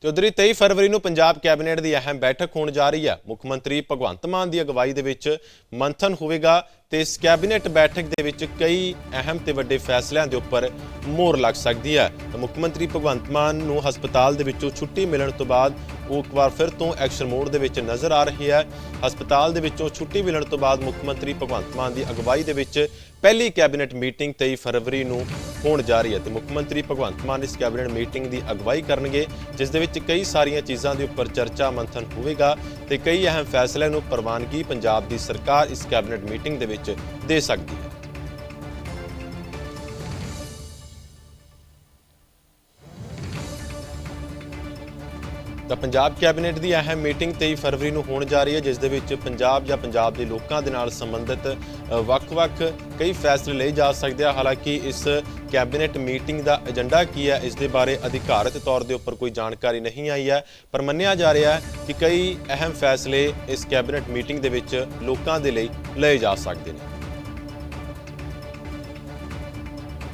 ਤੇ ਉਧਰ ਹੀ 23 ਫਰਵਰੀ ਨੂੰ ਪੰਜਾਬ ਕੈਬਨਿਟ ਦੀ ਅਹਿਮ ਬੈਠਕ ਹੋਣ ਜਾ ਰਹੀ ਹੈ। ਮੁੱਖ ਮੰਤਰੀ ਭਗਵੰਤ ਮਾਨ ਦੀ ਅਗਵਾਈ ਦੇ ਵਿੱਚ ਮੰਥਨ ਹੋਵੇਗਾ। ਤੇ ਇਸ ਕੈਬਨਿਟ ਬੈਠਕ ਦੇ ਵਿੱਚ ਕਈ ਅਹਿਮ ਤੇ ਵੱਡੇ ਫੈਸਲਿਆਂ ਦੇ ਉੱਪਰ ਮੋਹਰ ਲੱਗ ਸਕਦੀ ਹੈ। ਮੁੱਖ ਮੰਤਰੀ ਭਗਵੰਤ ਮਾਨ ਨੂੰ ਹਸਪਤਾਲ ਦੇ ਵਿੱਚੋਂ ਛੁੱਟੀ ਮਿਲਣ ਤੋਂ ਬਾਅਦ ਉਹ ਇੱਕ ਵਾਰ ਫਿਰ ਤੋਂ ਐਕਸ਼ਨ ਮੋਡ ਦੇ ਵਿੱਚ ਨਜ਼ਰ ਆ ਰਹੀ ਹੈ। ਹਸਪਤਾਲ ਦੇ ਵਿੱਚੋਂ ਛੁੱਟੀ ਮਿਲਣ ਤੋਂ ਬਾਅਦ ਮੁੱਖ ਮੰਤਰੀ ਭਗਵੰਤ ਮਾਨ ਦੀ ਅਗਵਾਈ ਦੇ ਵਿੱਚ ਪਹਿਲੀ ਕੈਬਨਿਟ ਮੀਟਿੰਗ 23 ਫਰਵਰੀ ਨੂੰ ਹੋਣ ਜਾ ਰਹੀ ਹੈ ਤੇ ਮੁੱਖ ਮੰਤਰੀ ਭਗਵੰਤ ਮਾਨ ਇਸ ਕੈਬਨਿਟ ਮੀਟਿੰਗ ਦੀ ਅਗਵਾਈ ਕਰਨਗੇ, ਜਿਸ ਦੇ ਵਿੱਚ ਕਈ ਸਾਰੀਆਂ ਚੀਜ਼ਾਂ ਦੇ ਉੱਪਰ ਚਰਚਾ ਮੰਥਨ ਹੋਵੇਗਾ ਤੇ ਕਈ ਅਹਿਮ ਫੈਸਲਿਆਂ ਨੂੰ ਪ੍ਰਵਾਨਗੀ ਪੰਜਾਬ ਦੀ ਸਰਕਾਰ ਇਸ ਕੈਬਨਿਟ ਮੀਟਿੰਗ ਦੇ ਵਿੱਚ ਦੇ ਸਕਦੀ ਹੈ। ਤਾਂ ਪੰਜਾਬ ਕੈਬਨਿਟ ਦੀ ਅਹਿਮ ਮੀਟਿੰਗ 23 ਫਰਵਰੀ ਨੂੰ ਹੋਣ ਜਾ ਰਹੀ ਹੈ, ਜਿਸ ਦੇ ਵਿੱਚ ਪੰਜਾਬ ਜਾਂ ਪੰਜਾਬ ਦੇ ਲੋਕਾਂ ਦੇ ਨਾਲ ਸੰਬੰਧਿਤ ਵੱਖ-ਵੱਖ ਕਈ ਫੈਸਲੇ ਲਏ ਜਾ ਸਕਦੇ ਆ। ਹਾਲਾਂਕਿ ਇਸ ਕੈਬਨਿਟ ਮੀਟਿੰਗ ਦਾ ਏਜੰਡਾ ਕੀ ਹੈ, ਇਸ ਦੇ ਬਾਰੇ ਅਧਿਕਾਰਤ ਤੌਰ ਦੇ ਉੱਪਰ ਕੋਈ ਜਾਣਕਾਰੀ ਨਹੀਂ ਆਈ ਹੈ, ਪਰ ਮੰਨਿਆ ਜਾ ਰਿਹਾ ਹੈ ਕਿ ਕਈ ਅਹਿਮ ਫੈਸਲੇ ਇਸ ਕੈਬਨਿਟ ਮੀਟਿੰਗ ਦੇ ਵਿੱਚ ਲੋਕਾਂ ਦੇ ਲਈ ਲਏ ਜਾ ਸਕਦੇ ਨੇ।